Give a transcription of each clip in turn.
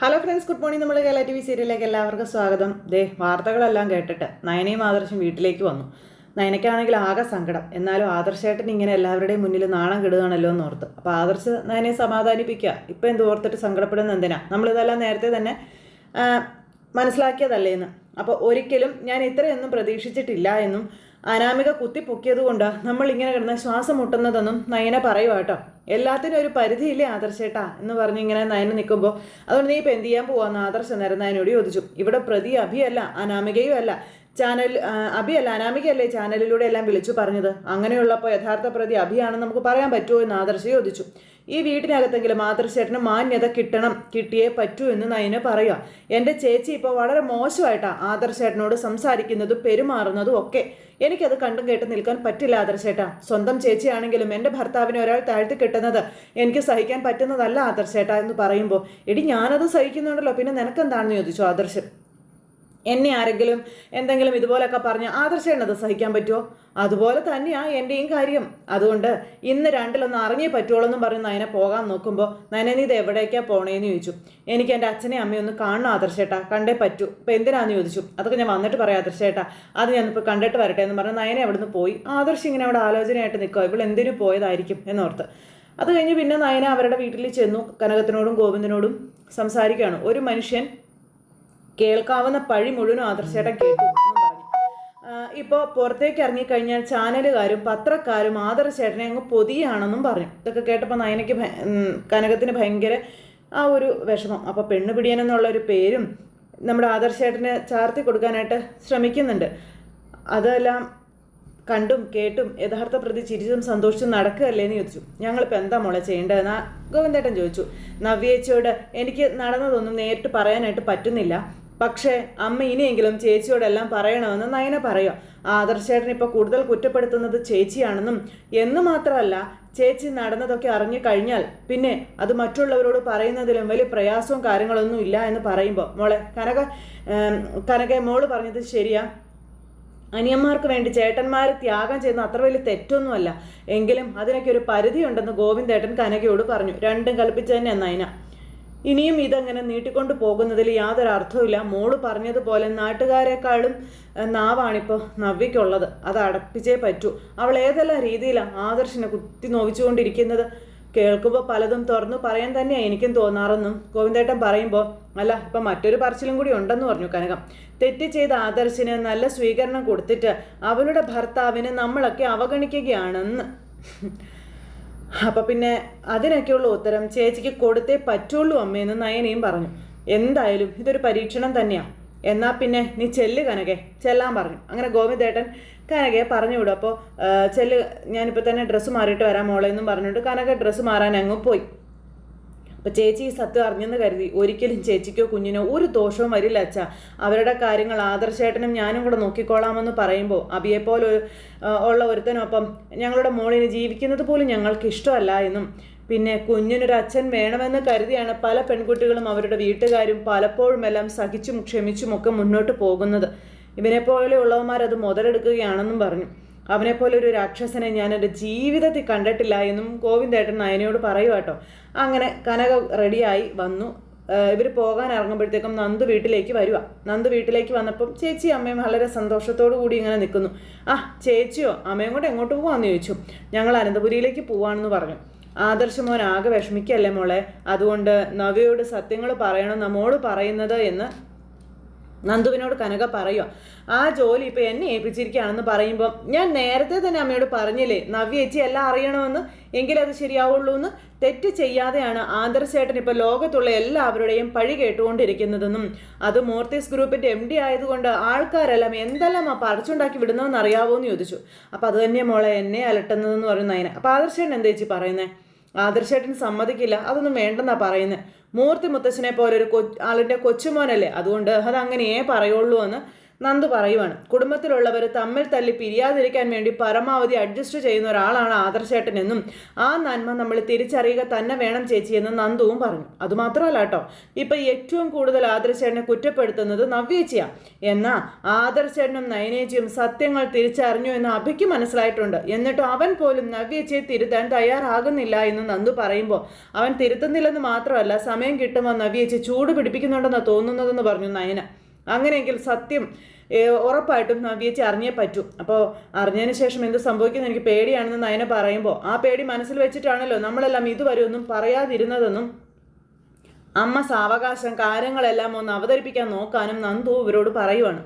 Hello friends good morning നമ്മൾ Kerala T V സീരിയലിലേക്ക് എല്ലാവർക്കും സ്വാഗതം. ദേ വാർത്തകളെല്ലാം കേട്ടിട്ട് നയനയും ആദർശം വീട്ടിലേക്ക് വന്നു. നയനയ്ക്കാണെങ്കിൽ ആകെ സങ്കടം. എന്നാലും ആദർശേട്ടൻ ഇങ്ങനെ എല്ലാവരുടെയും മുന്നിൽ നാണം കെടുകയാണല്ലോ എന്ന് ഓർത്ത്. അപ്പോൾ ആദർശ് നയനെ സമാധാനിപ്പിക്കുക. ഇപ്പം എന്ത് ഓർത്തിട്ട് സങ്കടപ്പെടുന്ന എന്തിനാ? നമ്മളിതെല്ലാം നേരത്തെ തന്നെ മനസ്സിലാക്കിയതല്ലേ എന്ന്. അപ്പോൾ ഒരിക്കലും ഞാൻ ഇത്രയൊന്നും പ്രതീക്ഷിച്ചിട്ടില്ല എന്നും അനാമിക കുത്തിപ്പൊക്കിയതുകൊണ്ട് നമ്മൾ ഇങ്ങനെ കിടന്ന് ശ്വാസം മുട്ടുന്നതെന്നും നയന പറയുക കേട്ടോ. എല്ലാത്തിനും ഒരു പരിധിയില്ലേ ആദർശേട്ടാ എന്ന് പറഞ്ഞ് ഇങ്ങനെ നയന നിൽക്കുമ്പോൾ അതുകൊണ്ട് നീ ഇപ്പം എന്ത് ചെയ്യാൻ പോവാന്ന് ആദർശ നേരം നയനോട് ചോദിച്ചു. ഇവിടെ പ്രതി അഭിയല്ല അനാമികയും അല്ല. ചാനൽ അഭിയല്ല അനാമികയല്ലേ ചാനലിലൂടെ എല്ലാം വിളിച്ചു പറഞ്ഞത്. അങ്ങനെയുള്ളപ്പോൾ യഥാർത്ഥ പ്രതി അഭിയാണെന്ന് നമുക്ക് പറയാൻ പറ്റുമോ എന്ന് ആദർശ ചോദിച്ചു. ഈ വീട്ടിനകത്തെങ്കിലും ആദർശേട്ടന് മാന്യത കിട്ടണം കിട്ടിയേ പറ്റൂ എന്ന് നയന് പറയുക എന്റെ ചേച്ചി ഇപ്പോൾ വളരെ മോശമായിട്ടാണ് ആദർശേട്ടനോട് സംസാരിക്കുന്നതും പെരുമാറുന്നതും ഒക്കെ. എനിക്കത് കണ്ടും കേട്ട് നിൽക്കാൻ പറ്റില്ല ആദർശേട്ടാ സ്വന്തം ചേച്ചിയാണെങ്കിലും എന്റെ ഭർത്താവിനെ ഒരാൾ താഴ്ത്തി കിട്ടുന്നത് എനിക്ക് സഹിക്കാൻ പറ്റുന്നതല്ല ആദർശേട്ടാ എന്ന് പറയുമ്പോൾ. എടി ഞാനത് സഹിക്കുന്നുണ്ടല്ലോ പിന്നെ നിനക്കെന്താണെന്ന് ചോദിച്ചു ആദർശൻ എന്നെ ആരെങ്കിലും എന്തെങ്കിലും ഇതുപോലൊക്കെ പറഞ്ഞ് ആദർശേണത് സഹിക്കാൻ പറ്റുമോ അതുപോലെ തന്നെയാ എന്റെയും കാര്യം. അതുകൊണ്ട് ഇന്ന് രണ്ടിലൊന്ന് അറിഞ്ഞേ പറ്റുള്ളൂ പറഞ്ഞ് നയനെ പോകാൻ നോക്കുമ്പോൾ നയനെ നീ ഇത് എവിടേക്കാ പോണേന്ന് ചോദിച്ചു. എനിക്ക് എന്റെ അച്ഛനെ അമ്മയും ഒന്ന് കാണണം ആദർശേട്ടാ. കണ്ടേ പറ്റൂ. ഇപ്പം എന്തിനാന്ന് ചോദിച്ചു? അതൊക്കെ ഞാൻ വന്നിട്ട് പറയാം ആദർശേട്ടാ. അത് ഞാൻ ഇപ്പോൾ കണ്ടിട്ട് വരട്ടെ എന്ന് പറഞ്ഞ് നയനെ അവിടുന്ന് പോയി. ആദർശ് ഇങ്ങനെ അവിടെ ആലോചനയായിട്ട് നിൽക്കുക ഇവൾ എന്തിനു പോയതായിരിക്കും എന്നോർത്ത്. അത് കഴിഞ്ഞ് പിന്നെ നയന അവരുടെ വീട്ടിൽ ചെന്നു കനകത്തിനോടും ഗോവിന്ദനോടും സംസാരിക്കുകയാണ്. ഒരു മനുഷ്യൻ കേൾക്കാവുന്ന പഴി മുഴുവനും ആദർശേട്ടൻ കേട്ടു പറഞ്ഞു. ഇപ്പോൾ പുറത്തേക്ക് ഇറങ്ങിക്കഴിഞ്ഞാൽ ചാനലുകാരും പത്രക്കാരും ആദർശേട്ടനെ അങ്ങ് പൊതിയാണെന്നും പറഞ്ഞു. ഇതൊക്കെ കേട്ടപ്പോൾ നയനയ്ക്ക് കനകത്തിന് ഭയങ്കര ആ ഒരു വിഷമം. അപ്പോൾ പെണ്ണ് പിടിയൻ പേരും നമ്മുടെ ആദർശേട്ടനെ ചാർത്തി കൊടുക്കാനായിട്ട് ശ്രമിക്കുന്നുണ്ട്. അതെല്ലാം കണ്ടും കേട്ടും യഥാർത്ഥ പ്രതി ചിരിച്ചും സന്തോഷിച്ചും നടക്കുകയല്ലേ എന്ന് ചോദിച്ചു. ഞങ്ങളിപ്പോൾ എന്താ മോളെ ചെയ്യേണ്ടതെന്ന് ഗോവിന്ദേട്ടൻ ചോദിച്ചു. നവ്യേച്ചിയോട് എനിക്ക് നടന്നതൊന്നും നേരിട്ട് പറയാനായിട്ട് പറ്റുന്നില്ല. പക്ഷേ അമ്മ ഇനിയെങ്കിലും ചേച്ചിയോടെല്ലാം പറയണമെന്ന് നയന പറയുക. ആദർശേട്ടൻ ഇപ്പോൾ കൂടുതൽ കുറ്റപ്പെടുത്തുന്നത് ചേച്ചിയാണെന്നും എന്ന് മാത്രമല്ല ചേച്ചി നടന്നതൊക്കെ അറിഞ്ഞു കഴിഞ്ഞാൽ പിന്നെ അത് മറ്റുള്ളവരോട് പറയുന്നതിലും വലിയ പ്രയാസവും കാര്യങ്ങളൊന്നും ഇല്ല എന്ന് പറയുമ്പോൾ മോളെ കനക കനക മോൾ പറഞ്ഞത് ശരിയാ. അനിയന്മാർക്ക് വേണ്ടി ചേട്ടന്മാർ ത്യാഗം ചെയ്യുന്ന അത്ര വലിയ തെറ്റൊന്നുമല്ല. എങ്കിലും അതിനൊക്കെ ഒരു പരിധിയുണ്ടെന്ന് ഗോവിന്ദേട്ടൻ കനകയോട് പറഞ്ഞു. രണ്ടും കൽപ്പിച്ചു തന്നെ നയന. ഇനിയും ഇതങ്ങനെ നീട്ടിക്കൊണ്ട് പോകുന്നതിൽ യാതൊരു അർത്ഥവുമില്ല. മോൾ പറഞ്ഞതുപോലെ നാട്ടുകാരെക്കാളും നാവാണിപ്പോൾ നവ്യയ്ക്കുള്ളത്. അത് അടപ്പിച്ചേ പറ്റൂ. അവൾ ഏതെല്ലാം രീതിയിലാണ് ആദർശനെ കുത്തി നോവിച്ചുകൊണ്ടിരിക്കുന്നത്? കേൾക്കുമ്പോൾ പലതും തുറന്നു പറയാൻ തന്നെയാണ് എനിക്കും തോന്നാറെന്നും ഗോവിന്ദേട്ടൻ പറയുമ്പോൾ അല്ല ഇപ്പം മറ്റൊരു പറച്ചിലും കൂടി ഉണ്ടെന്ന് പറഞ്ഞു കനകം. തെറ്റ് ചെയ്ത ആദർശിന് നല്ല സ്വീകരണം കൊടുത്തിട്ട് അവളുടെ ഭർത്താവിനെ നമ്മളൊക്കെ അവഗണിക്കുകയാണെന്ന്. അപ്പം പിന്നെ അതിനൊക്കെയുള്ള ഉത്തരം ചേച്ചിക്ക് കൊടുത്തേ പറ്റുള്ളൂ അമ്മയെന്ന് നയനയും പറഞ്ഞു. എന്തായാലും ഇതൊരു പരീക്ഷണം തന്നെയാണ് എന്നാൽ പിന്നെ നീ ചെല്ല് കനകെ ചെല്ലാൻ പറഞ്ഞു. അങ്ങനെ ഗോവിന്ദേട്ടൻ കനകയെ പറഞ്ഞു വിടും. അപ്പോൾ ചെല്ല് ഞാനിപ്പോൾ തന്നെ ഡ്രസ്സ് മാറിയിട്ട് വരാം മോളെ എന്നും പറഞ്ഞുകൊണ്ട് കനക ഡ്രസ്സ് മാറാൻ അങ്ങ് പോയി. അപ്പോൾ ചേച്ചി ഈ സത്യം അറിഞ്ഞെന്ന് കരുതി ഒരിക്കലും ചേച്ചിക്കോ കുഞ്ഞിനോ ഒരു ദോഷവും വരില്ല അച്ഛ. അവരുടെ കാര്യങ്ങൾ ആദർശേട്ടനും ഞാനും കൂടെ നോക്കിക്കോളാമെന്ന് പറയുമ്പോൾ അബിയെപ്പോലെ ഉള്ള ഒരുത്തനൊപ്പം ഞങ്ങളുടെ മോളിന് ജീവിക്കുന്നത് പോലും ഞങ്ങൾക്ക് ഇഷ്ടമല്ല എന്നും. പിന്നെ കുഞ്ഞിനൊരു അച്ഛൻ വേണമെന്ന് കരുതിയാണ് പല പെൺകുട്ടികളും അവരുടെ വീട്ടുകാരും പലപ്പോഴും എല്ലാം സഹിച്ചും ക്ഷമിച്ചും ഒക്കെ മുന്നോട്ട് പോകുന്നത്. ഇവനെപ്പോലെയുള്ളവന്മാർ അത് മുതലെടുക്കുകയാണെന്നും പറഞ്ഞു. അവനെപ്പോലെ ഒരു രാക്ഷസനെ ഞാൻ എന്റെ ജീവിതത്തിൽ കണ്ടിട്ടില്ല എന്നും ഗോവിന്ദേട്ടൻ നയനയോട് പറയുക കേട്ടോ. അങ്ങനെ കനക റെഡിയായി വന്നു. ഇവർ പോകാൻ ഇറങ്ങുമ്പോഴത്തേക്കും നന്ദു വീട്ടിലേക്ക് വരുക നന്ദു വീട്ടിലേക്ക് വന്നപ്പം ചേച്ചി അമ്മയും വളരെ സന്തോഷത്തോടു കൂടി ഇങ്ങനെ നിൽക്കുന്നു. ആ ചേച്ചിയോ അമ്മയും കൂടെ എങ്ങോട്ട് പോകാമെന്ന് ചോദിച്ചു. ഞങ്ങൾ അനന്തപുരിയിലേക്ക് പോവാണെന്ന് പറഞ്ഞു. ആദർശമോൻ ആകെ വിഷമിക്കല്ലേ മോളെ? അതുകൊണ്ട് നവയോട് സത്യങ്ങൾ പറയണം നമ്മോട് പറയുന്നത് എന്ന് നന്ദുവിനോട് കനക പറയുക ആ ജോലി ഇപ്പം എന്നെ ഏൽപ്പിച്ചിരിക്കുകയാണെന്ന് പറയുമ്പോൾ ഞാൻ നേരത്തെ തന്നെ അമ്മയോട് പറഞ്ഞില്ലേ നവ്യേച്ചി എല്ലാം അറിയണമെന്ന്? എങ്കിലത് ശരിയാവുള്ളൂ എന്ന്? തെറ്റ് ചെയ്യാതെയാണ് ആദർശേട്ടൻ ഇപ്പോൾ ലോകത്തുള്ള എല്ലാവരുടെയും പഴി കേട്ടുകൊണ്ടിരിക്കുന്നതെന്നും. അത് മോർത്തീസ് ഗ്രൂപ്പിന്റെ എം ഡി ആയതുകൊണ്ട് ആൾക്കാരെല്ലാം എന്തെല്ലാം ആ പറിച്ചുണ്ടാക്കി വിടുന്നതെന്ന് അറിയാവോ എന്ന് ചോദിച്ചു. അപ്പോൾ അത് തന്നെ മോളെ എന്നെ അലട്ടുന്നതെന്ന് പറയുന്ന അതിനെ അപ്പോൾ ആദർശേട്ടൻ എന്താ ചേച്ചി പറയുന്നത് ആദർശേട്ടൻ സമ്മതിക്കില്ല. അതൊന്നും വേണ്ടെന്നാ പറയുന്നത് മൂർത്തി മുത്തച്ഛനെ പോലെ ഒരു കൊ ആളിന്റെ കൊച്ചുമോനല്ലേ? അതുകൊണ്ട് അത് അങ്ങനെയേ പറയുള്ളൂ എന്ന് നന്ദു പറയുവാണ്. കുടുംബത്തിലുള്ളവർ തമ്മിൽ തല്ലി പിരിയാതിരിക്കാൻ വേണ്ടി പരമാവധി അഡ്ജസ്റ്റ് ചെയ്യുന്ന ഒരാളാണ് ആദർശേട്ടനെന്നും ആ നന്മ നമ്മൾ തിരിച്ചറിയുക തന്നെ വേണം ചേച്ചി എന്ന് നന്ദുവും പറഞ്ഞു. അതുമാത്രമല്ല കേട്ടോ ഇപ്പൊ ഏറ്റവും കൂടുതൽ ആദർശേട്ടനെ കുറ്റപ്പെടുത്തുന്നത് നവ്യേച്ചിയാണ് എന്നാ ആദർശേട്ടനും നയനേച്ചിയും സത്യങ്ങൾ തിരിച്ചറിഞ്ഞു എന്ന് അഭിക്ക് മനസ്സിലായിട്ടുണ്ട്. എന്നിട്ട് അവൻ പോലും നവ്യേച്ചിയെ തിരുത്താൻ തയ്യാറാകുന്നില്ല എന്ന് നന്ദു പറയുമ്പോൾ അവൻ തിരുത്തുന്നില്ലെന്ന് മാത്രമല്ല സമയം കിട്ടുമ്പോൾ നവ്യേച്ചി ചൂട് പിടിപ്പിക്കുന്നുണ്ടെന്ന് തോന്നുന്നതെന്ന് പറഞ്ഞു നയന. അങ്ങനെയെങ്കിൽ സത്യം ഉറപ്പായിട്ടും നവ്യച്ചി അറിഞ്ഞേ പറ്റൂ. അപ്പോൾ അറിഞ്ഞതിന് ശേഷം എന്ത് സംഭവിക്കുന്നു എനിക്ക് പേടിയാണെന്ന് നയന പറയുമ്പോൾ ആ പേടി മനസ്സിൽ വെച്ചിട്ടാണല്ലോ നമ്മളെല്ലാം ഇതുവരെ ഒന്നും പറയാതിരുന്നതെന്നും അമ്മ സാവകാശം കാര്യങ്ങളെല്ലാം ഒന്ന് അവതരിപ്പിക്കാൻ നോക്കാനും നന്ദു ഇവരോട് പറയുവാണ്.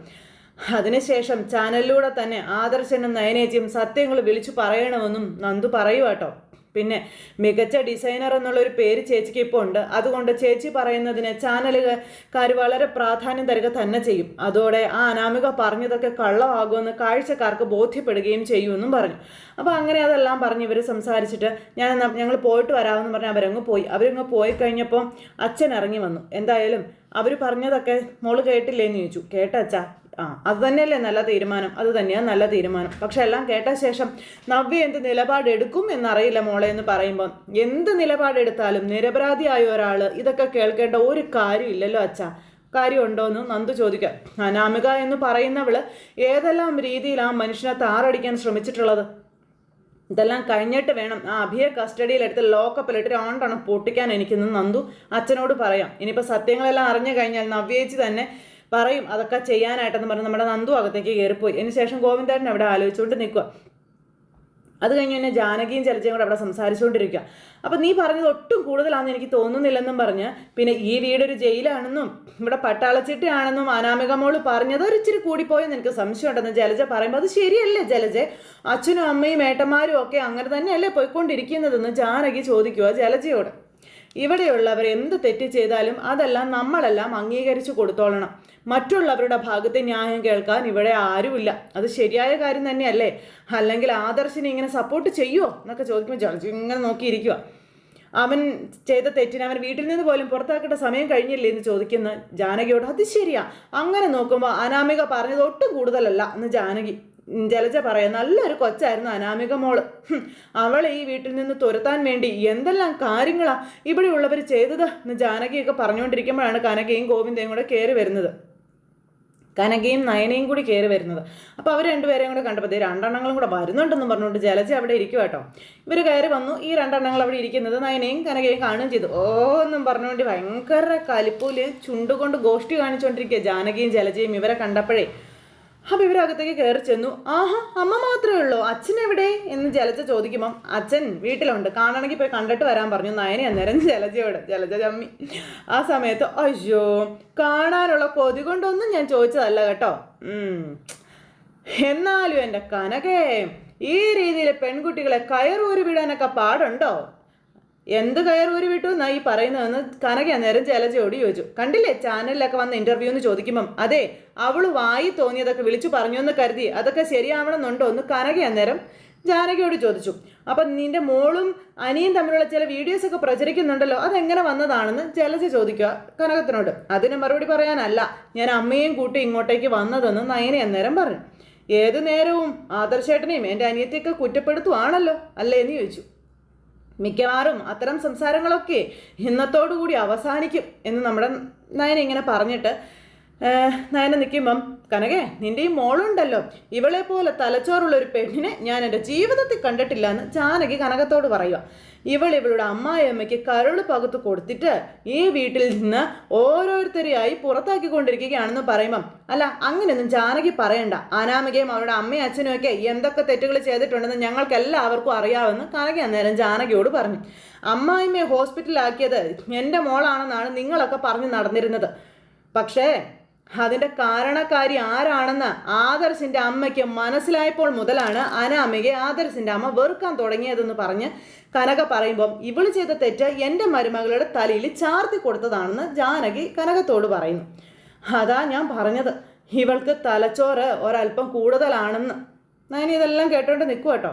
അതിനുശേഷം ചാനലിലൂടെ തന്നെ ആദർശനും നയനേച്ചിയും സത്യങ്ങൾ വിളിച്ചു പറയണമെന്നും നന്ദു പറയുവാട്ടോ. പിന്നെ മികച്ച ഡിസൈനർ എന്നുള്ളൊരു പേര് ചേച്ചിക്ക് ഇപ്പോൾ ഉണ്ട്. അതുകൊണ്ട് ചേച്ചി പറയുന്നതിന് ചാനലുകാർ വളരെ പ്രാധാന്യം തരിക തന്നെ ചെയ്യും. അതോടെ ആ അനാമിക പറഞ്ഞതൊക്കെ കള്ളമാകുമെന്ന് കാഴ്ചക്കാർക്ക് ബോധ്യപ്പെടുകയും ചെയ്യുമെന്നും പറഞ്ഞു. അപ്പോൾ അങ്ങനെ അതെല്ലാം പറഞ്ഞ് ഇവർ സംസാരിച്ചിട്ട് ഞാൻ ഞങ്ങൾ പോയിട്ട് വരാമെന്ന് പറഞ്ഞ് അവരങ്ങ് പോയി. അവരങ്ങ് പോയി കഴിഞ്ഞപ്പോൾ അച്ഛൻ ഇറങ്ങി വന്നു. എന്തായാലും അവർ പറഞ്ഞതൊക്കെ മോൾ കേട്ടില്ലേന്ന് ചോദിച്ചു. കേട്ടച്ചാ ആ അത് തന്നെയല്ലേ നല്ല തീരുമാനം? അത് തന്നെയാണ് നല്ല തീരുമാനം. പക്ഷെ എല്ലാം കേട്ട ശേഷം നവ്യ എന്ത് നിലപാടെടുക്കും എന്നറിയില്ല മോളെ എന്ന് പറയുമ്പോൾ എന്ത് നിലപാടെടുത്താലും നിരപരാധിയായ ഒരാൾ ഇതൊക്കെ കേൾക്കേണ്ട ഒരു കാര്യമില്ലല്ലോ അച്ഛാ. കാര്യമുണ്ടോയെന്ന് നന്ദു ചോദിക്കാം. അനാമിക എന്ന് പറയുന്നവൾ ഏതെല്ലാം രീതിയിൽ ആ മനുഷ്യനെ താറടിക്കാൻ ശ്രമിച്ചിട്ടുള്ളത്? ഇതെല്ലാം കഴിഞ്ഞിട്ട് വേണം. ആ അഭിയെ കസ്റ്റഡിയിലെടുത്ത് ലോക്കപ്പിലിട്ട് രണ്ടെണ്ണം പൊട്ടിക്കാൻ എനിക്കിന്ന് നന്ദു അച്ഛനോട് പറയാം. ഇനിയിപ്പോൾ സത്യങ്ങളെല്ലാം അറിഞ്ഞു കഴിഞ്ഞാൽ നവ്യേച്ചി തന്നെ പറയും അതൊക്കെ ചെയ്യാനായിട്ടെന്ന് പറഞ്ഞ് നമ്മുടെ നന്ദു അകത്തേക്ക് കയറിപ്പോയി. അതിന് ശേഷം ഗോവിന്ദേട്ടൻ അവിടെ ആലോചിച്ചുകൊണ്ട് നിൽക്കുക അത് കഴിഞ്ഞ് തന്നെ ജാനകിയും ചലച്ചയും കൂടെ അവിടെ സംസാരിച്ചുകൊണ്ടിരിക്കുക അപ്പം നീ പറഞ്ഞത് ഒട്ടും കൂടുതലാണെന്ന് എനിക്ക് തോന്നുന്നില്ലെന്നും പറഞ്ഞ് പിന്നെ ഈ വീടൊരു ജയിലാണെന്നും ഇവിടെ പട്ടാളച്ചിട്ടയാണെന്നും അനാമിക മോൾ പറഞ്ഞത് ഒരു ഇച്ചിരി കൂടിപ്പോയെന്ന് എനിക്ക് സംശയമുണ്ടെന്ന് ജലജ പറയുമ്പോൾ അത് ശരിയല്ലേ ജലജെ? അച്ഛനും അമ്മയും ഏട്ടന്മാരും ഒക്കെ അങ്ങനെ തന്നെയല്ലേ പോയിക്കൊണ്ടിരിക്കുന്നതെന്ന് ജാനകി ചോദിക്കുക ജലജയോട്. ഇവിടെയുള്ളവർ എന്ത് തെറ്റ് ചെയ്താലും അതെല്ലാം നമ്മളെല്ലാം അംഗീകരിച്ചു കൊടുത്തോളണം. മറ്റുള്ളവരുടെ ഭാഗത്തെ ന്യായം കേൾക്കാൻ ഇവിടെ ആരുമില്ല. അത് ശരിയായ കാര്യം തന്നെയല്ലേ? അല്ലെങ്കിൽ ആദർശിനെ ഇങ്ങനെ സപ്പോർട്ട് ചെയ്യുമോ എന്നൊക്കെ ചോദിക്കുമ്പോൾ ജോർജ് ഇങ്ങനെ നോക്കിയിരിക്കുക അവൻ ചെയ്ത തെറ്റിന് അവൻ വീട്ടിൽ നിന്ന് പോലും പുറത്താക്കേണ്ട സമയം കഴിഞ്ഞില്ലേ എന്ന് ചോദിക്കുന്ന ജാനകിയോട് അത് ശരിയാ. അങ്ങനെ നോക്കുമ്പോൾ അനാമിക പറഞ്ഞത് ഒട്ടും കൂടുതലല്ല എന്ന് ജാനകി ജലജ പറയാം നല്ലൊരു കൊച്ചായിരുന്നു അനാമിക മോൾ. അവൾ ഈ വീട്ടിൽ നിന്ന് തുരത്താൻ വേണ്ടി എന്തെല്ലാം കാര്യങ്ങളാ ഇവിടെയുള്ളവർ ചെയ്തത്? എന്ന് ജാനകിയൊക്കെ പറഞ്ഞുകൊണ്ടിരിക്കുമ്പോഴാണ് കനകയും ഗോവിന്ദയും കൂടെ കയറി വരുന്നത്. കനകയും നയനയും കൂടി കയറി വരുന്നത്. അപ്പോൾ അവർ രണ്ടുപേരെയും കൂടെ കണ്ടപ്പോൾ രണ്ടെണ്ണങ്ങളും കൂടെ വരുന്നുണ്ടെന്ന് പറഞ്ഞുകൊണ്ട് ജലജ അവിടെ ഇരിക്കും കേട്ടോ. ഇവർ കയറി വന്നു. ഈ രണ്ടെണ്ണങ്ങൾ അവിടെ ഇരിക്കുന്നത് നയനയും കനകയും കാണുകയും ചെയ്തു. ഓ എന്നും പറഞ്ഞുകൊണ്ട് ഭയങ്കര കലിപ്പൂൽ ചുണ്ടുകൊണ്ട് ഗോഷ്ടി കാണിച്ചുകൊണ്ടിരിക്കുക ജാനകിയും ജലജയും ഇവരെ കണ്ടപ്പോഴേ. അപ്പോൾ ഇവരകത്തേക്ക് കയറി ചെന്നു. ആഹാ അമ്മ മാത്രമേ ഉള്ളൂ. അച്ഛൻ എവിടെ? എന്ന് ജലജ ചോദിക്കുമ്പം അച്ഛൻ വീട്ടിലുണ്ട്. കാണണമെങ്കിൽ പോയി കണ്ടിട്ട് വരാൻ പറഞ്ഞു. നയനെ അന്നേരം ജലജയോട്. ജലജ ചമ്മി. ആ സമയത്ത് അയ്യോ കാണാനുള്ള കൊതി കൊണ്ടൊന്നും ഞാൻ ചോദിച്ചതല്ല കേട്ടോ. എന്നാലും എന്റെ കനകേ ഈ രീതിയിൽ പെൺകുട്ടികളെ കയറൂരി വിടാനൊക്കെ പാടുണ്ടോ? എന്ത് കയറൂരി വിട്ടു എന്നാ ഈ പറയുന്നതെന്ന് കനക അന്നേരം ജലജയോട് ചോദിച്ചു. കണ്ടില്ലേ? ചാനലിലൊക്കെ വന്ന ഇന്റർവ്യൂ എന്ന് ചോദിക്കുമ്പം അതെ അവൾ വായി തോന്നിയതൊക്കെ വിളിച്ചു പറഞ്ഞു എന്ന് കരുതി അതൊക്കെ ശരിയാവണമെന്നുണ്ടോ? എന്ന് കനക അന്നേരം ജാനകിയോട് ചോദിച്ചു. അപ്പം നിന്റെ മോളും അനിയും തമ്മിലുള്ള ചില വീഡിയോസ് ഒക്കെ പ്രചരിക്കുന്നുണ്ടല്ലോ അതെങ്ങനെ വന്നതാണെന്ന് ജലജ ചോദിക്കുക കനകത്തിനോട്. അതിന് മറുപടി പറയാനല്ല ഞാൻ അമ്മയും കൂട്ടി ഇങ്ങോട്ടേക്ക് വന്നതെന്ന് നയനെ അന്നേരം പറഞ്ഞു. ഏത് നേരവും ആദർശേട്ടനെയും എന്റെ അനിയത്തെയൊക്കെ കുറ്റപ്പെടുത്തുവാണല്ലോ അല്ലേ? എന്ന് ചോദിച്ചു. മിക്കവാറും അത്തരം സംസാരങ്ങളൊക്കെ ഇന്നത്തോടുകൂടി അവസാനിക്കും എന്ന് നമ്മുടെ നയൻ ഇങ്ങനെ പറഞ്ഞിട്ട് നയന നിൽക്കുമ്പം കനകെ നിന്റെ ഈ മോളുണ്ടല്ലോ. ഇവളെ പോലെ തലച്ചോറുള്ള ഒരു പെണ്ണിനെ ഞാൻ എന്റെ ജീവിതത്തിൽ കണ്ടിട്ടില്ല എന്ന് ജാനകി കനകത്തോട് പറയുക ഇവൾ ഇവളുടെ അമ്മായിയമ്മയ്ക്ക് കരൾ പകുത്ത് കൊടുത്തിട്ട് ഈ വീട്ടിൽ നിന്ന് ഓരോരുത്തരെയായി പുറത്താക്കി കൊണ്ടിരിക്കുകയാണെന്ന് പറയുമ്പം അല്ല അങ്ങനെയൊന്നും ജാനകി പറയണ്ട. അനാമികയും അവരുടെ അമ്മയും അച്ഛനും ഒക്കെ എന്തൊക്കെ തെറ്റുകൾ ചെയ്തിട്ടുണ്ടെന്ന് ഞങ്ങൾക്ക് എല്ലാവർക്കും അറിയാമെന്ന് കനകി അന്നേരം ജാനകിയോട് പറഞ്ഞു. അമ്മായിമ്മയെ ഹോസ്പിറ്റലാക്കിയത് എന്റെ മോളാണെന്നാണ് നിങ്ങളൊക്കെ പറഞ്ഞു നടന്നിരുന്നത്. പക്ഷേ അതിന്റെ കാരണക്കാരി ആരാണെന്ന് ആദർശിന്റെ അമ്മയ്ക്ക് മനസ്സിലായപ്പോൾ മുതലാണ് അനാമികയെ ആദർശിന്റെ അമ്മ വെറുക്കാൻ തുടങ്ങിയതെന്ന് പറഞ്ഞ് കനക പറയുമ്പം ഇവൾ ചെയ്ത തെറ്റ് എന്റെ മരുമകളുടെ തലയിൽ ചാർത്തി കൊടുത്തതാണെന്ന് ജാനകി കനകത്തോട് പറയുന്നു. അതാ ഞാൻ പറഞ്ഞത്. ഇവൾക്ക് തലച്ചോറ് ഒരല്പം കൂടുതലാണെന്ന്. ഞാൻ ഇതെല്ലാം കേട്ടോണ്ട് നിൽക്കുക കേട്ടോ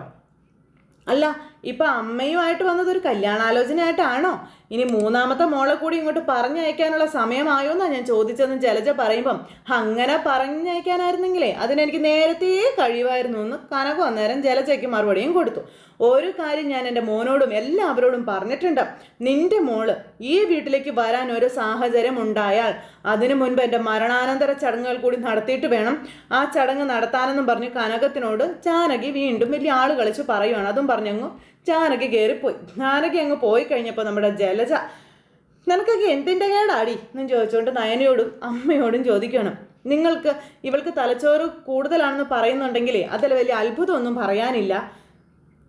അല്ല ഇപ്പം അമ്മയുമായിട്ട് വന്നത് ഒരു കല്യാണാലോചനയായിട്ടാണോ? ഇനി മൂന്നാമത്തെ മോളെ കൂടി ഇങ്ങോട്ട് പറഞ്ഞയക്കാനുള്ള സമയമായോ എന്നാണ് ഞാൻ ചോദിച്ചതെന്ന് ജലജ പറയുമ്പം അങ്ങനെ പറഞ്ഞയക്കാനായിരുന്നെങ്കിലേ അതിനെനിക്ക് നേരത്തെ കഴിയുമായിരുന്നു എന്ന് കനകം അന്നേരം ജലജയ്ക്ക് മറുപടിയും കൊടുത്തു. ഒരു കാര്യം ഞാൻ എന്റെ മോനോടും എല്ലാവരോടും പറഞ്ഞിട്ടുണ്ട്. നിന്റെ മോൾ ഈ വീട്ടിലേക്ക് വരാൻ ഒരു സാഹചര്യം ഉണ്ടായാൽ അതിനു മുൻപ് എന്റെ മരണാനന്തര ചടങ്ങുകൾ കൂടി നടത്തിയിട്ട് വേണം. ആ ചടങ്ങ് നടത്താനെന്നും പറഞ്ഞ് കനകത്തിനോട് ചാനകി വീണ്ടും വലിയ ആൾ കളിച്ച് പറയുവാണ്. അതും പറഞ്ഞങ്ങ് ജാനകി കയറിപ്പോയി ചാനകി അങ്ങ് പോയി കഴിഞ്ഞപ്പോൾ നമ്മുടെ ജലജ നിനക്കൊക്കെ എന്തിന്റെ കേടാടി? എന്നും ചോദിച്ചുകൊണ്ട് നയനയോടും അമ്മയോടും ചോദിക്കണം നിങ്ങൾക്ക് ഇവൾക്ക് തലച്ചോറ് കൂടുതലാണെന്ന് പറയുന്നുണ്ടെങ്കിലേ അതിൽ വലിയ അത്ഭുതമൊന്നും പറയാനില്ല.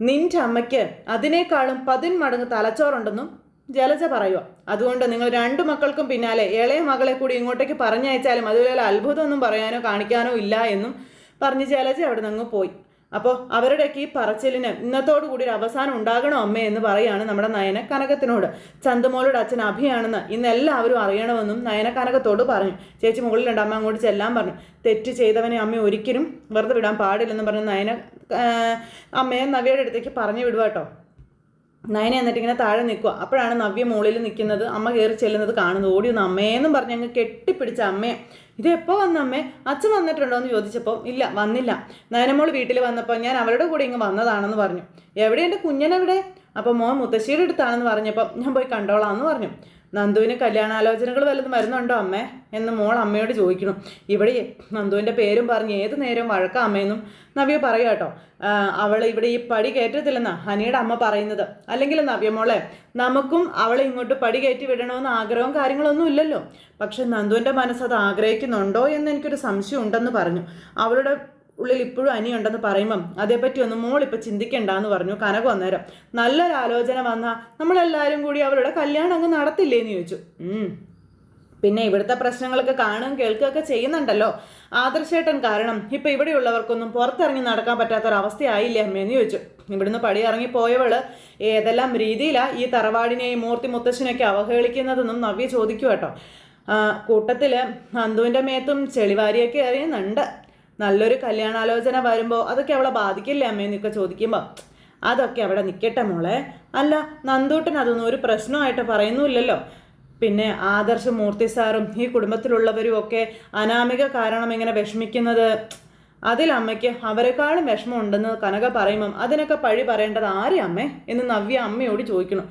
നിന്റെ അമ്മയ്ക്ക് അതിനേക്കാളും പതിന്മടങ്ങ് തലച്ചോറുണ്ടെന്നും ജലജ പറയുക അതുകൊണ്ട് നിങ്ങൾ രണ്ടു മക്കൾക്കും പിന്നാലെ ഇളയ മകളെ കൂടി ഇങ്ങോട്ടേക്ക് പറഞ്ഞയച്ചാലും അതുപോലെ അത്ഭുതമൊന്നും പറയാനോ കാണിക്കാനോ ഇല്ല എന്നും പറഞ്ഞ് ജലജ അവിടെ നിന്ന് പോയി. അപ്പോൾ അവരുടെയൊക്കെ ഈ പറച്ചിലിന് ഇന്നത്തോടു കൂടി ഒരു അവസാനം ഉണ്ടാകണോ അമ്മേ എന്ന് പറയാണ് നമ്മുടെ നയന കനകത്തിനോട്. ചന്ദമോളുടെ അച്ഛൻ അഭിയാണെന്ന് ഇന്ന് എല്ലാവരും അറിയണമെന്നും നയന കനകത്തോട് പറഞ്ഞു. ചേച്ചി മുകളിലുണ്ട് അമ്മ അങ്ങോട്ട് ചെല്ലാൻ പറഞ്ഞു. തെറ്റ് ചെയ്തവനെ അമ്മ ഒരിക്കലും വെറുതെ വിടാൻ പാടില്ലെന്ന് പറഞ്ഞ് നയന അമ്മയെ നവ്യയുടെ അടുത്തേക്ക് പറഞ്ഞു വിടുവാട്ടോ നയന എന്നിട്ട് ഇങ്ങനെ താഴെ നിൽക്കുക അപ്പോഴാണ് നവ്യ മുകളിൽ നിൽക്കുന്നത്. അമ്മ കയറി ചെല്ലുന്നത് കാണുന്നത്. ഓടി ഒന്ന് അമ്മയെന്നും പറഞ്ഞ് അങ്ങ് കെട്ടിപ്പിടിച്ച അമ്മയെ ഇത് എപ്പോൾ വന്ന അമ്മേ? അച്ഛൻ വന്നിട്ടുണ്ടോ? എന്ന് ചോദിച്ചപ്പോൾ ഇല്ല വന്നില്ല. നയനമോൾ വീട്ടിൽ വന്നപ്പോൾ ഞാൻ അവരുടെ കൂടെ ഇങ്ങ് വന്നതാണെന്ന് പറഞ്ഞു. എവിടെ? എന്റെ കുഞ്ഞനെവിടെ അപ്പോൾ മോൻ മുത്തശ്ശിയുടെ അടുത്താണെന്ന് പറഞ്ഞപ്പോൾ ഞാൻ പോയി കണ്ടോളാം എന്ന് പറഞ്ഞു. നന്ദുവിന് കല്യാണാലോചനകൾ വല്ലതും വരുന്നുണ്ടോ അമ്മേ? എന്ന് മോൾ അമ്മയോട് ചോദിക്കണം ഇവിടെ നന്ദുവിന്റെ പേരും പറഞ്ഞ് ഏത് നേരവും വഴക്കാം അമ്മയെന്നും നവ്യ പറയുക കേട്ടോ. അവൾ ഇവിടെ ഈ പടി കയറ്റത്തില്ലെന്നാ ഹനിയുടെ അമ്മ പറയുന്നത്. അല്ലെങ്കിൽ നവ്യ മോളെ നമുക്കും അവളെ ഇങ്ങോട്ട് പടി കയറ്റി വിടണമെന്ന് ആഗ്രഹവും കാര്യങ്ങളൊന്നും ഇല്ലല്ലോ. പക്ഷെ നന്ദുവിന്റെ മനസ്സ് അത് ആഗ്രഹിക്കുന്നുണ്ടോ എന്ന് എനിക്കൊരു സംശയം ഉണ്ടെന്ന് പറഞ്ഞു. അവളുടെ ഉള്ളിൽ ഇപ്പോഴും അനിയുണ്ടെന്ന് പറയുമ്പം അതേപ്പറ്റി ഒന്നും മോൾ ഇപ്പം ചിന്തിക്കണ്ടെന്ന് പറഞ്ഞു കനക അന്നേരം നല്ലൊരു ആലോചന വന്നാൽ നമ്മളെല്ലാവരും കൂടി അവരുടെ കല്യാണം അങ്ങ് നടത്തില്ലേന്ന് ചോദിച്ചു. ഉം. പിന്നെ ഇവിടുത്തെ പ്രശ്നങ്ങളൊക്കെ കാണുകയും കേൾക്കുകയൊക്കെ ചെയ്യുന്നുണ്ടല്ലോ. ആദർശേട്ടൻ കാരണം ഇപ്പം ഇവിടെയുള്ളവർക്കൊന്നും പുറത്തിറങ്ങി നടക്കാൻ പറ്റാത്തൊരവസ്ഥയായില്ലേ എന്ന് ചോദിച്ചു. ഇവിടുന്ന് പടി ഇറങ്ങി പോയവൾ ഏതെല്ലാം രീതിയിലാണ് ഈ തറവാടിനെയും മൂർത്തി മുത്തശ്ശനെയൊക്കെ അവഹേളിക്കുന്നതെന്നും നവ്യ ചോദിക്കും കേട്ടോ ആ, കൂട്ടത്തിൽ നന്ദുവിന്റെ മേത്തും ചെളിവാരിയൊക്കെ എറിയുന്നുണ്ട്. നല്ലൊരു കല്യാണാലോചന വരുമ്പോൾ അതൊക്കെ അവളെ ബാധിക്കില്ലേ അമ്മയെന്നൊക്കെ ചോദിക്കുമ്പോൾ അതൊക്കെ അവിടെ നിൽക്കട്ടെ മോളെ. അല്ല നന്ദൂട്ടൻ അതൊന്നും ഒരു പ്രശ്നമായിട്ട് പറയുന്നുമില്ലല്ലോ. പിന്നെ ആദർശ മൂർത്തി സാറും ഈ കുടുംബത്തിലുള്ളവരും ഒക്കെ അനാമിക കാരണം ഇങ്ങനെ വിഷമിക്കുന്നത്. അതിൽ അമ്മയ്ക്ക് അവരെക്കാളും വിഷമമുണ്ടെന്ന് കനക പറയുമ്പം അതിനൊക്കെ പഴി പറയേണ്ടത് ആരെ അമ്മേ? എന്ന് നവ്യ അമ്മയോട് ചോദിക്കണം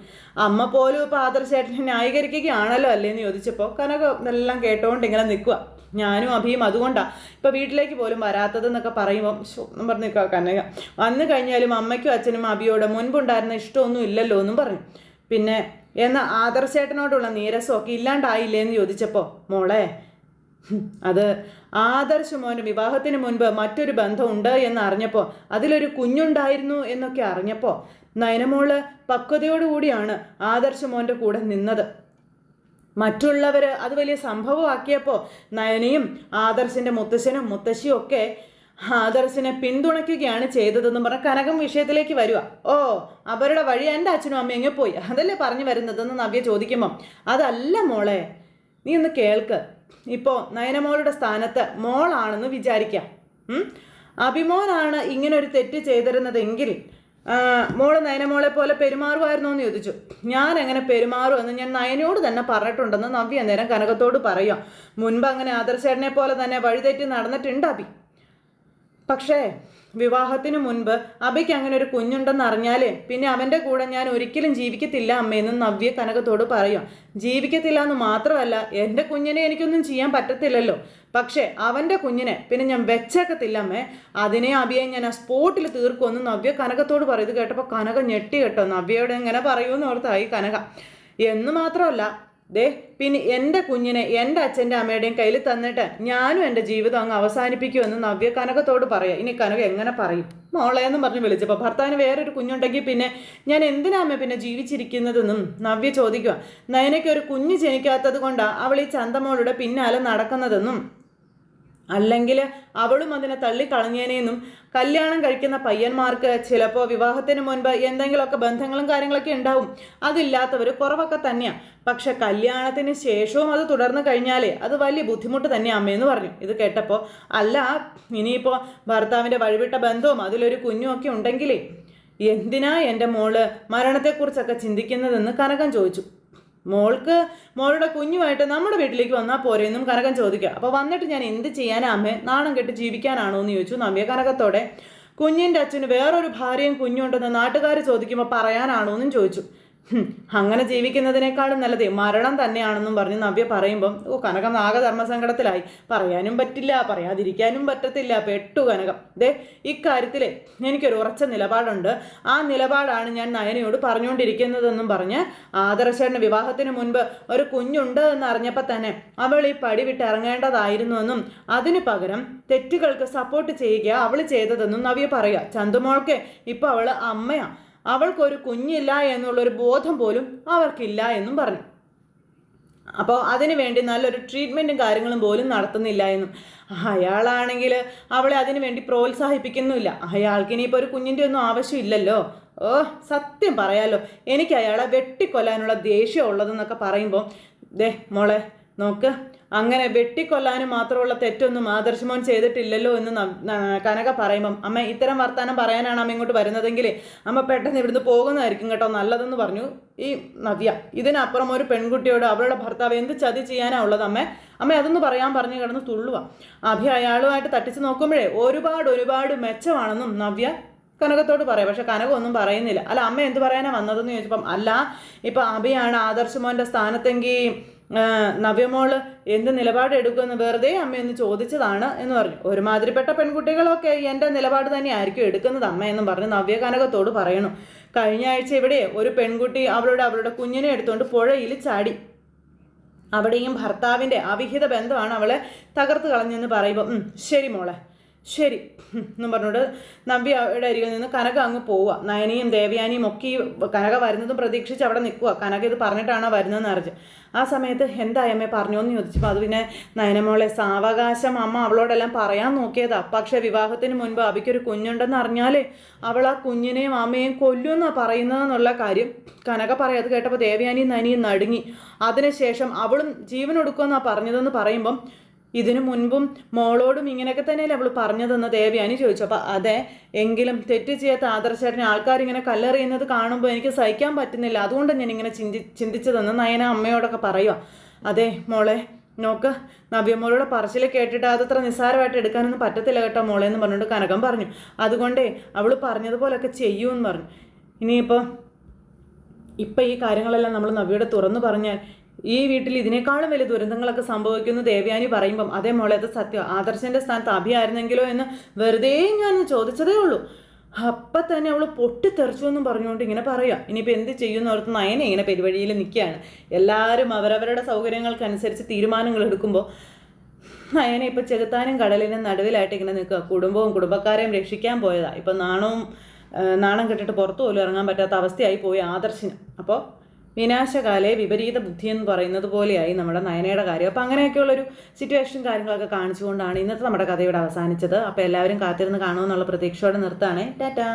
അമ്മ പോലും ഇപ്പോൾ ആദർശേട്ടനെ ന്യായീകരിക്കുകയാണല്ലോ അല്ലേന്ന് ചോദിച്ചപ്പോൾ കനക ഇതെല്ലാം കേട്ടോണ്ട് ഇങ്ങനെ നിൽക്കുക ഞാനും അഭിയും അതുകൊണ്ടാണ് ഇപ്പോൾ വീട്ടിലേക്ക് പോലും വരാത്തതെന്നൊക്കെ പറയുമ്പോൾ സ്വപ്നം പറഞ്ഞ് കനക വന്നു കഴിഞ്ഞാലും അമ്മയ്ക്കും അച്ഛനും അഭിയോട് മുൻപുണ്ടായിരുന്ന ഇഷ്ടമൊന്നും ഇല്ലല്ലോ എന്നും പറഞ്ഞു. പിന്നെ എന്ന ആദർശേട്ടനോടുള്ള നീരസമൊക്കെ ഇല്ലാണ്ടായില്ലേ എന്ന് ചോദിച്ചപ്പോൾ മോളെ അത് ആദർശ മോന്റെ വിവാഹത്തിന് മുൻപ് മറ്റൊരു ബന്ധമുണ്ട് എന്ന് അറിഞ്ഞപ്പോൾ അതിലൊരു കുഞ്ഞുണ്ടായിരുന്നു എന്നൊക്കെ അറിഞ്ഞപ്പോൾ നയനമോൾ പക്വതയോടുകൂടിയാണ് ആദർശ മോന്റെ കൂടെ നിന്നത്. മറ്റുള്ളവർ അത് വലിയ സംഭവമാക്കിയപ്പോൾ നയനയും ആദർശിന്റെ മുത്തശ്ശനും മുത്തശ്ശിയും ഒക്കെ ആദർശിനെ പിന്തുണയ്ക്കുകയാണ് ചെയ്തതെന്ന് പറഞ്ഞ കനകം വിഷയത്തിലേക്ക് വരിക ഓ അവരുടെ വഴി എന്റെ അച്ഛനും അമ്മയും എങ്ങനെ പോയി. അതല്ലേ പറഞ്ഞു വരുന്നതെന്ന് നവ്യ ചോദിക്കുമ്പം. അതല്ല മോളെ നീ ഒന്ന് കേൾക്ക്. ഇപ്പോൾ നയനമോളുടെ സ്ഥാനത്ത് മോളാണെന്ന് വിചാരിക്കാം? അഭിമോനാണ് ഇങ്ങനൊരു തെറ്റ് ചെയ്തിരുന്നതെങ്കിൽ മോൾ നയനമോളെ പോലെ പെരുമാറുമായിരുന്നോ എന്ന് ചോദിച്ചു. ഞാൻ എങ്ങനെ പെരുമാറുമെന്ന് ഞാൻ നയനോട് തന്നെ പറഞ്ഞിട്ടുണ്ടെന്ന് നവ്യ നേരം കനകത്തോട് പറയാം മുൻപ് അങ്ങനെ ആദർശേട്ടനെ പോലെ തന്നെ വഴിതെറ്റി നടന്നിട്ടുണ്ട് പക്ഷേ വിവാഹത്തിന് മുൻപ് അബയ്ക്ക് അങ്ങനെ ഒരു കുഞ്ഞുണ്ടെന്ന് അറിഞ്ഞാലേ പിന്നെ അവന്റെ കൂടെ ഞാൻ ഒരിക്കലും ജീവിക്കത്തില്ല അമ്മയെന്ന് നവ്യ കനകത്തോട് പറയും. ജീവിക്കത്തില്ല എന്ന് മാത്രമല്ല എന്റെ കുഞ്ഞിനെ എനിക്കൊന്നും ചെയ്യാൻ പറ്റത്തില്ലല്ലോ. പക്ഷേ അവന്റെ കുഞ്ഞിനെ പിന്നെ ഞാൻ വെച്ചേക്കത്തില്ല അമ്മേ. അതിനെ അബിയെ ഞാൻ ആ സ്പോട്ടിൽ തീർക്കുമെന്ന് നവ്യ കനകത്തോട് പറയും. ഇത് കേട്ടപ്പോൾ കനക ഞെട്ടി കേട്ടോ. നവ്യയോട് എങ്ങനെ പറയൂന്ന് ഓർത്തായി കനക. എന്ന് മാത്രമല്ല ദേ പിന്നെ എന്റെ കുഞ്ഞിനെ എന്റെ അച്ഛന്റെ അമ്മയുടെയും കയ്യിൽ തന്നിട്ട് ഞാനും എന്റെ ജീവിതം അങ്ങ് അവസാനിപ്പിക്കുമെന്ന് നവ്യ കനകത്തോട് പറയാം. ഇനി കനക എങ്ങനെ പറയും? മോളെ എന്ന് പറഞ്ഞ് വിളിച്ചപ്പോൾ ഭർത്താവിന് വേറൊരു കുഞ്ഞുണ്ടെങ്കിൽ പിന്നെ ഞാൻ എന്തിനാ അമ്മ പിന്നെ ജീവിച്ചിരിക്കുന്നതെന്നും നവ്യ ചോദിക്കുക നയനയ്ക്ക് ഒരു കുഞ്ഞ് ജനിക്കാത്തത് കൊണ്ടാണ് അവൾ ഈ ചന്തമോളുടെ പിന്നാലെ നടക്കുന്നതെന്നും അല്ലെങ്കിൽ അവളും അതിനെ തള്ളിക്കളഞ്ഞേനേന്നും കല്യാണം കഴിക്കുന്ന പയ്യന്മാർക്ക് ചിലപ്പോൾ വിവാഹത്തിന് മുൻപ് എന്തെങ്കിലുമൊക്കെ ബന്ധങ്ങളും കാര്യങ്ങളൊക്കെ ഉണ്ടാവും. അതില്ലാത്തവർ കുറവൊക്കെ തന്നെയാണ് പക്ഷെ കല്യാണത്തിന് ശേഷവും അത് തുടർന്ന് കഴിഞ്ഞാലേ അത് വലിയ ബുദ്ധിമുട്ട് തന്നെ അമ്മയെന്ന് പറഞ്ഞു. ഇത് കേട്ടപ്പോൾ അല്ല ഇനിയിപ്പോൾ ഭർത്താവിന്റെ വഴിവിട്ട ബന്ധവും അതിലൊരു കുഞ്ഞും ഒക്കെ ഉണ്ടെങ്കിലേ എന്തിനാ എന്റെ മോൾ മരണത്തെക്കുറിച്ചൊക്കെ ചിന്തിക്കുന്നതെന്ന് കനകം ചോദിച്ചു. മോൾക്ക് മോളുടെ കുഞ്ഞുമായിട്ട് നമ്മുടെ വീട്ടിലേക്ക് വന്നാൽ പോരെ എന്നും കനകൻ ചോദിക്കുക അപ്പോൾ വന്നിട്ട് ഞാൻ എന്ത് ചെയ്യാനാ അമ്മേ? നാണം കെട്ട് ജീവിക്കാനാണോ എന്ന് ചോദിച്ചു. നവ്യ കനകത്തോടെ കുഞ്ഞിന്റെ അച്ഛന് വേറൊരു ഭാര്യയും കുഞ്ഞുണ്ടെന്ന് നാട്ടുകാർ ചോദിക്കുമ്പോൾ പറയാനാണോ എന്നും ചോദിച്ചു. അങ്ങനെ ജീവിക്കുന്നതിനേക്കാളും നല്ലത് മരണം തന്നെയാണെന്നും പറഞ്ഞ് നവ്യ പറയുമ്പം ഓ കനകം ആകെ ധർമ്മസങ്കടത്തിലായി. പറയാനും പറ്റില്ല പറയാതിരിക്കാനും പറ്റത്തില്ല. പെട്ടു കനകം. ദേ ഇക്കാര്യത്തിൽ എനിക്കൊരു ഉറച്ച നിലപാടുണ്ട്. ആ നിലപാടാണ് ഞാൻ നയനയോട് പറഞ്ഞുകൊണ്ടിരിക്കുന്നതെന്നും പറഞ്ഞ് ആദർശേട്ടന് വിവാഹത്തിന് മുൻപ് ഒരു കുഞ്ഞുണ്ട് എന്ന് അറിഞ്ഞപ്പോൾ തന്നെ അവൾ ഈ പടി വിട്ട് ഇറങ്ങേണ്ടതായിരുന്നുവെന്നും അതിനു പകരം തെറ്റുകൾക്ക് സപ്പോർട്ട് ചെയ്യുക അവൾ ചെയ്തതെന്നും നവ്യ പറയുക. ചന്തുമോൾക്ക് ഇപ്പോൾ അവൾ അമ്മയാണ് അവൾക്കൊരു കുഞ്ഞില്ല എന്നുള്ളൊരു ബോധം പോലും അവർക്കില്ല എന്നും പറഞ്ഞു. അപ്പോൾ അതിനു വേണ്ടി നല്ലൊരു ട്രീറ്റ്മെന്റും കാര്യങ്ങളും പോലും നടത്തുന്നില്ല എന്നും. അയാളാണെങ്കിൽ അവളെ അതിനു വേണ്ടി പ്രോത്സാഹിപ്പിക്കുന്നുമില്ല. അയാൾക്ക് ഇനിയിപ്പോൾ ഒരു കുഞ്ഞിന്റെ ഒന്നും ആവശ്യമില്ലല്ലോ. ഓ സത്യം പറയാലോ. എനിക്ക് അയാളെ വെട്ടിക്കൊല്ലാനുള്ള ദേഷ്യം ഉള്ളതെന്നൊക്കെ പറയുമ്പോൾ ദേ മോളെ നോക്ക്. അങ്ങനെ വെട്ടിക്കൊല്ലാനും മാത്രമുള്ള തെറ്റൊന്നും ആദർശമോൻ ചെയ്തിട്ടില്ലല്ലോ എന്ന് കനക പറയുമ്പം അമ്മ ഇത്തരം വർത്തമാനം പറയാനാണ് അമ്മ ഇങ്ങോട്ട് വരുന്നതെങ്കിൽ അമ്മ പെട്ടെന്ന് ഇവിടുന്ന് പോകുന്നതായിരിക്കും കേട്ടോ നല്ലതെന്ന് പറഞ്ഞു ഈ നവ്യ. ഇതിനപ്പുറം ഒരു പെൺകുട്ടിയോട് അവളുടെ ഭർത്താവ് എന്ത് ചതി ചെയ്യാനാ ഉള്ളത് അമ്മ? അമ്മ അതൊന്ന് പറയാൻ പറഞ്ഞു കിടന്ന് തുള്ളുക അഭി അയാളുമായിട്ട് തട്ടിച്ച് നോക്കുമ്പോഴേ ഒരുപാട് ഒരുപാട് മെച്ചമാണെന്നും നവ്യ കനകത്തോട് പറയാം. പക്ഷെ കനകം ഒന്നും പറയുന്നില്ല. അല്ല അമ്മ എന്ത് പറയാനാ വന്നതെന്ന് ചോദിച്ചപ്പം അല്ല ഇപ്പം അഭിയാണ് ആദർശമോന്റെ സ്ഥാനത്തെങ്കിൽ ആ, നവ്യമോൾ എന്ത് നിലപാടെടുക്കുമെന്ന് വെറുതെ അമ്മയൊന്ന് ചോദിച്ചതാണ് എന്ന് പറഞ്ഞു. ഒരുമാതിരിപ്പെട്ട പെൺകുട്ടികളൊക്കെ എന്റെ നിലപാട് തന്നെ ആയിരിക്കും എടുക്കുന്നത് അമ്മ എന്നും പറഞ്ഞ് നവ്യ കനകത്തോട് പറയണു. കഴിഞ്ഞ ആഴ്ച ഇവിടെ ഒരു പെൺകുട്ടി അവളുടെ അവളുടെ കുഞ്ഞിനെ എടുത്തുകൊണ്ട് പുഴയിൽ ചാടി. അവിടെയും ഭർത്താവിന്റെ അവിഹിത ബന്ധമാണ് അവളെ തകർത്ത് കളഞ്ഞെന്ന് പറയുമ്പോൾ ശരി മോളെ. ശരി. എന്നും പറഞ്ഞോട് നമ്പി അവിടെ അരികിൽ നിന്ന് കനക അങ്ങ് പോവുക. നയനിയും ദേവയാനിയും ഒക്കെ ഈ കനക വരുന്നതും പ്രതീക്ഷിച്ച് അവിടെ നിൽക്കുക. കനക ഇത് പറഞ്ഞിട്ടാണോ വരുന്നതെന്ന് അറിഞ്ഞ്. ആ സമയത്ത് എന്തായി അമ്മേ പറഞ്ഞോന്ന് ചോദിച്ചപ്പോൾ അത് പിന്നെ നയനമോളെ സാവകാശം അമ്മ അവളോടെല്ലാം പറയാൻ നോക്കിയതാ. പക്ഷേ വിവാഹത്തിന് മുൻപ് അവയ്ക്കൊരു കുഞ്ഞുണ്ടെന്ന് അറിഞ്ഞാലേ അവൾ ആ കുഞ്ഞിനെയും അമ്മയെയും കൊല്ലുമെന്നാണ് പറയുന്നതെന്നുള്ള കാര്യം കനക പറയാത് കേട്ടപ്പോൾ ദേവയാനിയും നനിയും നടുങ്ങി. അതിനുശേഷം അവളും ജീവനൊടുക്കുമെന്നാണ് പറഞ്ഞതെന്ന് പറയുമ്പം ഇതിനു മുൻപും മോളോടും ഇങ്ങനെയൊക്കെ തന്നെയല്ലേ അവൾ പറഞ്ഞതെന്ന് ദേവയാനി ചോദിച്ചു. അപ്പം അതെ എങ്കിലും തെറ്റ് ചെയ്യാത്ത ആദർശേട്ടനെ ആൾക്കാർ ഇങ്ങനെ കല്ലെറിയുന്നത് കാണുമ്പോൾ എനിക്ക് സഹിക്കാൻ പറ്റുന്നില്ല. അതുകൊണ്ട് ഞാൻ ഇങ്ങനെ ചിന്തി ചിന്തിച്ചതെന്ന് നയന അമ്മയോടൊക്കെ പറയുക അതെ മോളെ നോക്ക് നവ്യമോളുടെ പറച്ചിൽ കേട്ടിട്ട് അതത്ര നിസ്സാരമായിട്ട് എടുക്കാനൊന്നും പറ്റത്തില്ല കേട്ടോ മോളെ എന്ന് പറഞ്ഞുകൊണ്ട് കനകം പറഞ്ഞു. അതുകൊണ്ടേ അവൾ പറഞ്ഞതുപോലൊക്കെ ചെയ്യൂന്ന് പറഞ്ഞു. ഇനിയിപ്പോൾ ഇപ്പം ഈ കാര്യങ്ങളെല്ലാം നമ്മൾ നവ്യയുടെ തുറന്നു പറഞ്ഞാൽ ഈ വീട്ടിൽ ഇതിനേക്കാളും വലിയ ദുരന്തങ്ങളൊക്കെ സംഭവിക്കുന്നു. ദേവയാനി പറയുമ്പം അതേ മോളെ അത് സത്യം. ആദർശന്റെ സ്ഥാനത്ത് അഭിയായിരുന്നെങ്കിലോ എന്ന് വെറുതെ ഞാൻ ചോദിച്ചതേ ഉള്ളൂ. അപ്പം തന്നെ അവൾ പൊട്ടിത്തെറിച്ചു എന്നും പറഞ്ഞുകൊണ്ട് ഇങ്ങനെ പറയാം ഇനിയിപ്പോൾ എന്ത് ചെയ്യുമെന്ന് ഓർത്ത് നയനെ ഇങ്ങനെ പെരുവഴിയിൽ നിൽക്കുകയാണ്. എല്ലാവരും അവരവരുടെ സൗകര്യങ്ങൾക്കനുസരിച്ച് തീരുമാനങ്ങൾ എടുക്കുമ്പോൾ നയനെ ഇപ്പോൾ ചെകുത്താനും കടലിനും നടുവിലായിട്ട് ഇങ്ങനെ നിൽക്കുക. കുടുംബവും കുടുംബക്കാരെയും രക്ഷിക്കാൻ പോയതാ. ഇപ്പം നാണവും നാണം കെട്ടിട്ട് പുറത്തു പോലും ഇറങ്ങാൻ പറ്റാത്ത അവസ്ഥയായി പോയി ആദർശിന്. അപ്പോൾ വിനാശകാലെ വിപരീത ബുദ്ധി എന്ന് പറയുന്നത് പോലെയായി നമ്മുടെ നയനയുടെ കാര്യം. അപ്പോൾ അങ്ങനെയൊക്കെയുള്ളൊരു സിറ്റുവേഷൻ കാര്യങ്ങളൊക്കെ കാണിച്ചുകൊണ്ടാണ് ഇന്നത്തെ നമ്മുടെ കഥയുടെ അവസാനിച്ചത്. അപ്പോൾ എല്ലാവരും കാത്തിരുന്ന് കാണുമെന്നുള്ള പ്രതീക്ഷയോടെ നിർത്താണ് ടാറ്റാ.